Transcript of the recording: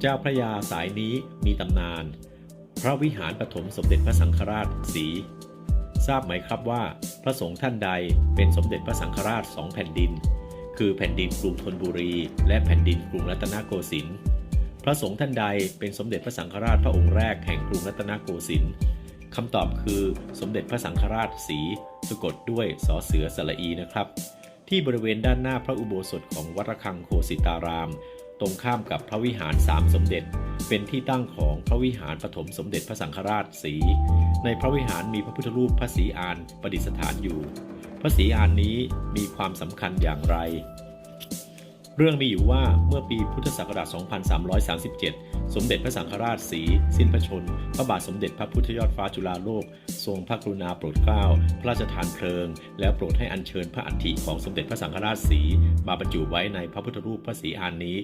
เจ้าพระยาสายนี้มีตำนาน พระวิหารปฐมสมเด็จพระสังฆราชสี ทราบไหมครับว่า พระสงฆ์ท่านใดเป็นสมเด็จพระสังฆราชสองแผ่นดิน คือแผ่นดินกรุงธนบุรี และแผ่นดินกรุงรัตนโกสินทร์พระสงฆ์ท่านใดเป็นสมเด็จพระสังฆราชพระองค์แรกแห่งกรุงรัตนโกสินทร์คำตอบคือสมเด็จพระสังฆราชสีสะกดด้วยสอเสือสระอีนะครับ ที่บริเวณด้านหน้าพระอุโบสถของวัดระฆังโคสิตาราม ตรงข้ามกับพระวิหารสามสมเด็จ เป็นที่ตั้งของพระวิหารปฐมสมเด็จพระสังฆราชสี ในพระวิหารมีพระพุทธรูปพระศรีอานประดิษฐานอยู่ พระศรีอานนี้มีความสำคัญอย่างไร เรื่องมีอยู่ว่าเมื่อปีพุทธศักราช 2337 สมเด็จพระสังฆราชสีสิ้นพระชน พระบาทสมเด็จพระพุทธยอดฟ้าจุฬาโลก ทรงพระกรุณาโปรดเกล้า พระราชทานเพลิง แล้วโปรดให้อัญเชิญพระอัฐิของสมเด็จพระสังฆราชสีมาบรรจุไว้ในพระพุทธรูปพระศรีอานนี้